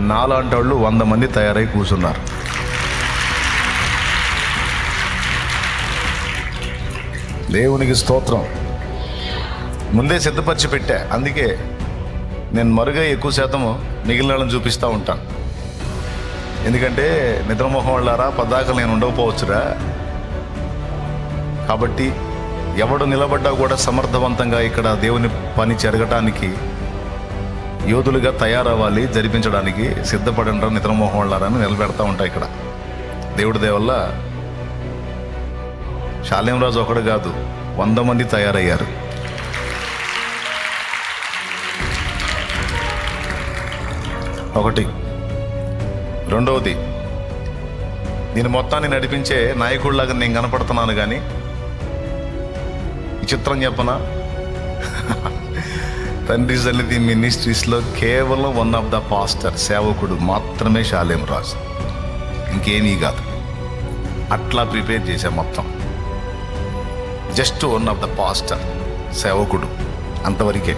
నాలాంటి వాళ్ళు వంద మంది తయారై కూర్చున్నారు. దేవునికి స్తోత్రం. ముందే సిద్ధపరిచి పెట్టా. అందుకే నేను మరుగా ఎక్కువ శాతము మిగిలిన వాళ్ళని చూపిస్తూ ఉంటాను. ఎందుకంటే నిద్రమోహం వాళ్ళారా పద్దాక నేను ఉండకపోవచ్చురా. కాబట్టి ఎవడు నిలబడ్డా కూడా సమర్థవంతంగా ఇక్కడ దేవుని పని జరగటానికి యోధులుగా తయారవ్వాలి జరిపించడానికి సిద్ధపడండి నిద్రమోహం వాళ్ళారని నిలబెడతా ఉంటాయి ఇక్కడ. దేవుడి దేవల్ల శాలేంరాజు ఒకడు కాదు వంద మంది తయారయ్యారు. ఒకటి. రెండవది నేను మొత్తాన్ని నడిపించే నాయకుడిలాగా నేను కనపడుతున్నాను కానీ ఈ చిత్రం చెప్పనా? తండ్రి సన్నిధి మినిస్ట్రీస్లో కేవలం వన్ ఆఫ్ ద పాస్టర్ సేవకుడు మాత్రమే శాలేం రాజు. ఇంకేమీ కాదు. అట్లా ప్రిపేర్ చేశా మొత్తం. Just one of the pastor సేవకుడు అంతవరకే.